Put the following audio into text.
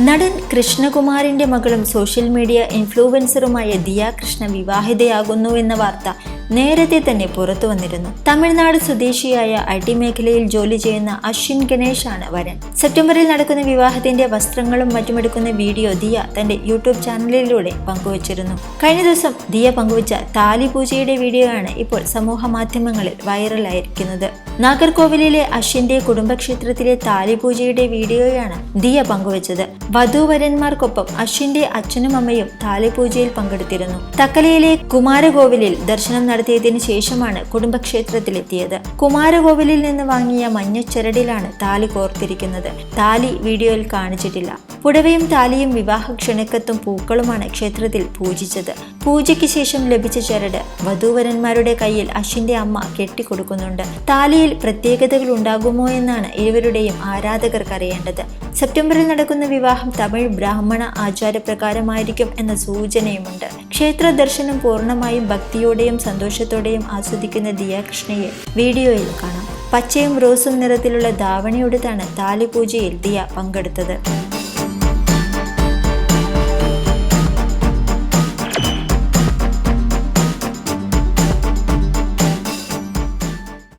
നടൻ കൃഷ്ണകുമാറിന്റെ മകളും സോഷ്യൽ മീഡിയ ഇൻഫ്ലുവൻസറുമായ ദിയ കൃഷ്ണ വിവാഹിതയാകുന്നു എന്ന വാർത്ത നേരത്തെ തന്നെ പുറത്തു വന്നിരുന്നു. തമിഴ്നാട് സ്വദേശിയായ ഐടി മേഖലയിൽ ജോലി ചെയ്യുന്ന അശ്വിൻ ഗണേഷ് ആണ് വരൻ. സെപ്റ്റംബറിൽ നടക്കുന്ന വിവാഹത്തിന്റെ വസ്ത്രങ്ങളും മറ്റുമെടുക്കുന്ന വീഡിയോ ദിയ തന്റെ യൂട്യൂബ് ചാനലിലൂടെ പങ്കുവച്ചിരുന്നു. കഴിഞ്ഞ ദിവസം ദിയ പങ്കുവച്ച താലി പൂജയുടെ വീഡിയോ ആണ് ഇപ്പോൾ സമൂഹ മാധ്യമങ്ങളിൽ വൈറലായിരിക്കുന്നത്. നാഗർകോവിലിലെ അശ്വിന്റെ കുടുംബക്ഷേത്രത്തിലെ താലി പൂജയുടെ വീഡിയോയാണ് ദിയ പങ്കുവച്ചത്. വധുവരന്മാർക്കൊപ്പം അശ്വിന്റെ അച്ഛനും അമ്മയും താലി പൂജയിൽ പങ്കെടുത്തിരുന്നു. തക്കലയിലെ കുമാരകോവിലിൽ ദർശനം നടത്തിയതിനു ശേഷമാണ് കുടുംബക്ഷേത്രത്തിലെത്തിയത്. കുമാരകോവിലിൽ നിന്ന് വാങ്ങിയ മഞ്ഞച്ചരടിലാണ് താലി കോർത്തിരിക്കുന്നത്. താലി വീഡിയോയിൽ കാണിച്ചിട്ടില്ല. പുടവയും താലിയും വിവാഹ ക്ഷണക്കത്തും പൂക്കളുമാണ് ക്ഷേത്രത്തിൽ പൂജിച്ചത്. പൂജയ്ക്ക് ശേഷം ലഭിച്ച ചരട് വധൂവരന്മാരുടെ കയ്യിൽ അശ്വിന്റെ അമ്മ കെട്ടിക്കൊടുക്കുന്നുണ്ട്. താലിയിൽ പ്രത്യേകതകൾ ഉണ്ടാകുമോ എന്നാണ് ഇരുവരുടെയും ആരാധകർക്ക് അറിയേണ്ടത് സെപ്റ്റംബറിൽ നടക്കുന്ന വിവാഹം തമിഴ് ബ്രാഹ്മണ ആചാരപ്രകാരമായിരിക്കും എന്ന സൂചനയുമുണ്ട്. ക്ഷേത്ര ദർശനം പൂർണമായും ഭക്തിയോടെയും സന്തോഷത്തോടെയും ആസ്വദിക്കുന്ന ദിയാകൃഷ്ണയെ വീഡിയോയിൽ കാണാം. പച്ചയും റോസും നിറത്തിലുള്ള ധാവണിയുടുത്താണ് താലിപൂജയിൽ ദിയ പങ്കെടുത്തത്.